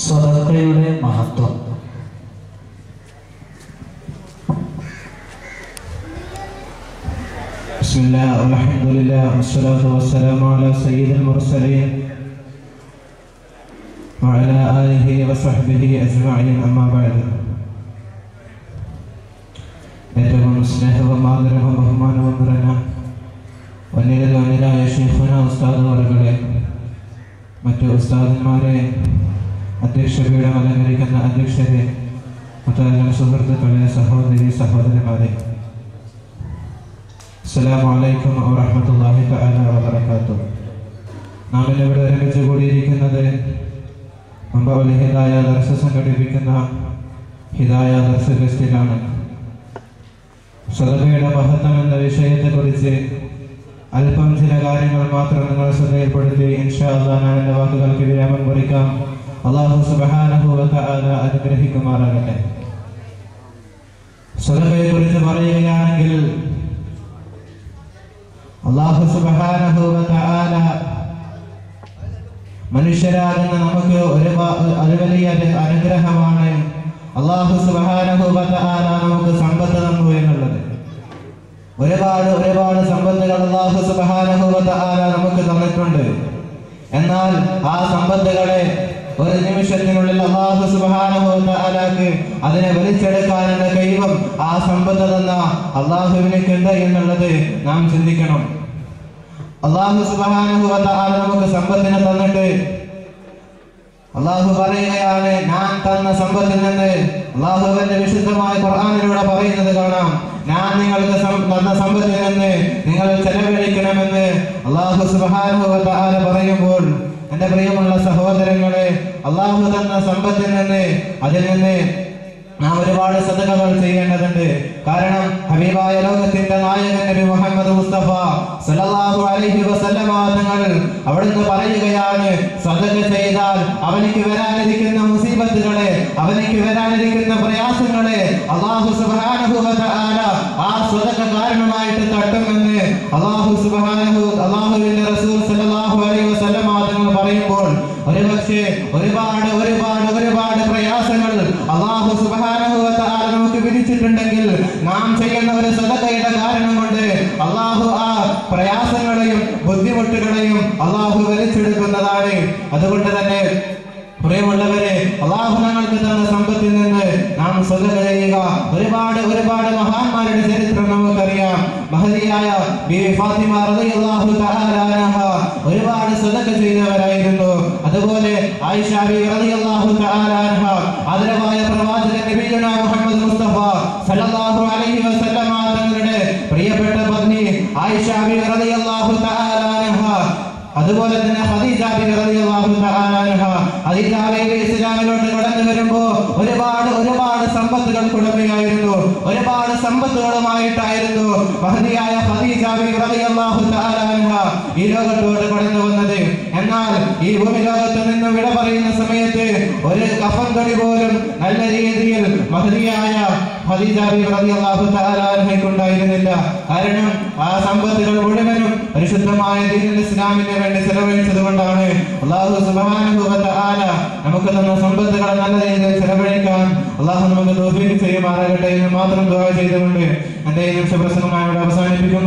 സ്വതക്കയുടെ മഹത്വം بسم الله والحمد لله والصلاة والسلام على سيد المرسلين وعلى آله وصحبه أجمعين أما بعد ഏറ്റവും സ്നേഹവും ആദരവും ബഹുമാനവും നിറഞ്ഞ വന്നിരൽ വന്നിരായ ഷെയ്ഖുന ഉസ്താദ് വർഗളെ മറ്റു ഉസ്താദന്മാരെ അധ്യക്ഷപീഠം അലങ്കരിക്കുന്ന അധ്യക്ഷരെ മുത്തലം സുഹൃത്തുക്കളെ സഹോദരി സഹോദരന്മാരെ അസ്സലാമു അലൈക്കും വറഹ്മത്തുള്ളാഹി തആല വബറകാതുഹു നാം ഇവിടെ ഒരുമിച്ച് കൂടിയിരിക്കുന്നത് മുമ്പ് ഹിദായ ദർശ സംഘടിപ്പിക്കുന്ന ഹിദായ ദർശ ഫെസ്റ്റിലാണ്. മഹത്വം എന്ന വിഷയത്തെക്കുറിച്ച് അല്പം ചില കാര്യങ്ങൾ മാത്രം നിങ്ങൾ ശ്രദ്ധയിൽപ്പെടുത്തി. ഇൻഷാ അള്ളാഹ് എന്റെ വാക്കുകൾക്ക് വിരാമം കുറിക്കാം. അള്ളാഹു തആല അനുഗ്രഹിക്കുമാറാകട്ടെ. സ്വതകയെ കുറിച്ച് പറയുകയാണെങ്കിൽ അള്ളാഹു തആല മനുഷ്യരാകുന്ന നമുക്ക് ഒരു വലിയ അനുഗ്രഹമാണ് അള്ളാഹു തആല നമുക്ക് സമ്പത്ത് തന്നു എന്നുള്ളത്. ഒരുപാട് ഒരുപാട് സമ്പത്തുകൾ അള്ളാഹു തആല നമുക്ക് തന്നിട്ടുണ്ട്. എന്നാൽ ആ സമ്പത്തുകളെ ഒരു നിമിഷത്തിനുള്ളിൽ അള്ളാഹു തആലക്ക് അതിനെ വലിച്ചെടുക്കാനുള്ള കഴിവും ആ സമ്പത്ത് തന്ന അള്ളാഹുവിനേക്കുണ്ട് എന്നുള്ളത് നാം ചിന്തിക്കണം. അള്ളാഹു തആല നമുക്ക് സമ്പത്തിനെ തന്നിട്ട് അള്ളാഹു പറയുകയാണ് ഞാൻ തന്ന സമ്പത്തിൽ നിന്ന് അള്ളാഹുവിന്റെ വിശുദ്ധമായ ഖുർആാനിലൂടെ പറയുന്നത് കാണാം. ഞാൻ നിങ്ങൾക്ക് തന്ന സമ്പത്തിൽ നിന്ന് നിങ്ങൾ ചെലവഴിക്കണമെന്ന് അള്ളാഹു തആല പറയുമ്പോൾ എന്റെ പ്രിയമുള്ള സഹോദരങ്ങളെ അള്ളാഹു തന്ന സമ്പത്തിൽ നിന്ന് അതിൽ നിന്ന് നാം ഒരുപാട് സദകകൾ ചെയ്യേണ്ടതുണ്ട്. കാരണം ഹബീബായ ലോകത്തിന്റെ നായകൻ നബി മുഹമ്മദ് മുസ്തഫ സല്ലല്ലാഹു അലൈഹി വസല്ലമ തങ്ങൾ അവിടുന്ന് പറയുകയാണ് സദക ചെയ്താൽ അവനിക്ക് വരാനിരിക്കുന്ന മുസീബത്തുകളെ അവനിക്ക് വരാനിരിക്കുന്ന പ്രയാസങ്ങളെ അള്ളാഹു സുബ്ഹാനഹു വ തആല ആ സദക കാരണമായിട്ട് തട്ടുമെന്ന് അള്ളാഹു സുബ്ഹാനഹു അള്ളാഹുവിന്റെ റസൂൽ സല്ലല്ലാഹു അലൈഹി വസല്ലമ തങ്ങൾ ഒരുപക്ഷെ ഒരുപാട് ഒരുപാട് ഒരുപാട് പ്രയാസങ്ങൾ അള്ളാഹു തആല നമുക്ക് വിധിച്ചിട്ടുണ്ടെങ്കിൽ നാം ചെയ്യുന്ന ഒരു സ്വതയുടെ കാരണം കൊണ്ട് അള്ളാഹു ആ പ്രയാസങ്ങളെയും ബുദ്ധിമുട്ടുകളെയും അള്ളാഹു വലിച്ചെടുക്കുന്നതാണ്. അതുകൊണ്ട് തന്നെ പ്രിയമുള്ളവരെ അള്ളാഹു ഞങ്ങൾക്ക് തന്ന സമ്പത്തിൽ നിന്ന് നാം സ്വത ചെയ്യുക. ഒരുപാട് ഒരുപാട് മഹാന്മാരുടെ ചരിത്രം നമുക്കറിയാം. മഹതിയായ ബീവി ഫാത്തിമ റളിയല്ലാഹു ഒരുപാട് സ്വതക്ക ചെയ്തവരായിരുന്നു. അതുപോലെ ആദരവായ പ്രവാചകൻ മുഹമ്മദ് മുസ്തഫ തങ്ങളുടെ പ്രിയപ്പെട്ട പത്നി അതുപോലെ തന്നെ ഇസ്ലാമിലോട്ട് കടന്നു വരുമ്പോൾ ഒരുപാട് ഒരുപാട് സമ്പത്തുകൾ ഉടമയായിരുന്നു ഒരുപാട് സമ്പത്തുകളുമായിട്ടായിരുന്നു അൻഹ ഈ ലോകത്തോട് കടന്നു വന്നത്. എന്നാൽ ഈ ഭൂമി ലോകത്ത് നിന്ന് വിട പറയുന്ന സമയത്ത് ഒരു കഫൻ കളി പോലും നല്ല രീതിയിൽ മഹതിയായ ഉണ്ടായിരുന്നില്ല കാരണം ആ സമ്പത്തുകൾ മുഴുവനും പരിശുദ്ധമായ ദീനുൽ ഇസ്ലാമിന് വേണ്ടി ചെലവഴിച്ചത് കൊണ്ടാണ് അള്ളാഹു സുബ്ഹാനഹു വ തആല നമുക്ക് തന്ന സമ്പത്തുകൾ നല്ല രീതിയിൽ ചെലവഴിക്കാൻ അള്ളാഹു നമുക്ക് ചെയ്യുമാറാകട്ടെ എന്ന് മാത്രം ദുവാ ചെയ്തുകൊണ്ട് എന്റെ നിമിഷ പ്രസംഗമായി ഇവിടെ അവസാനിപ്പിക്കുന്നു.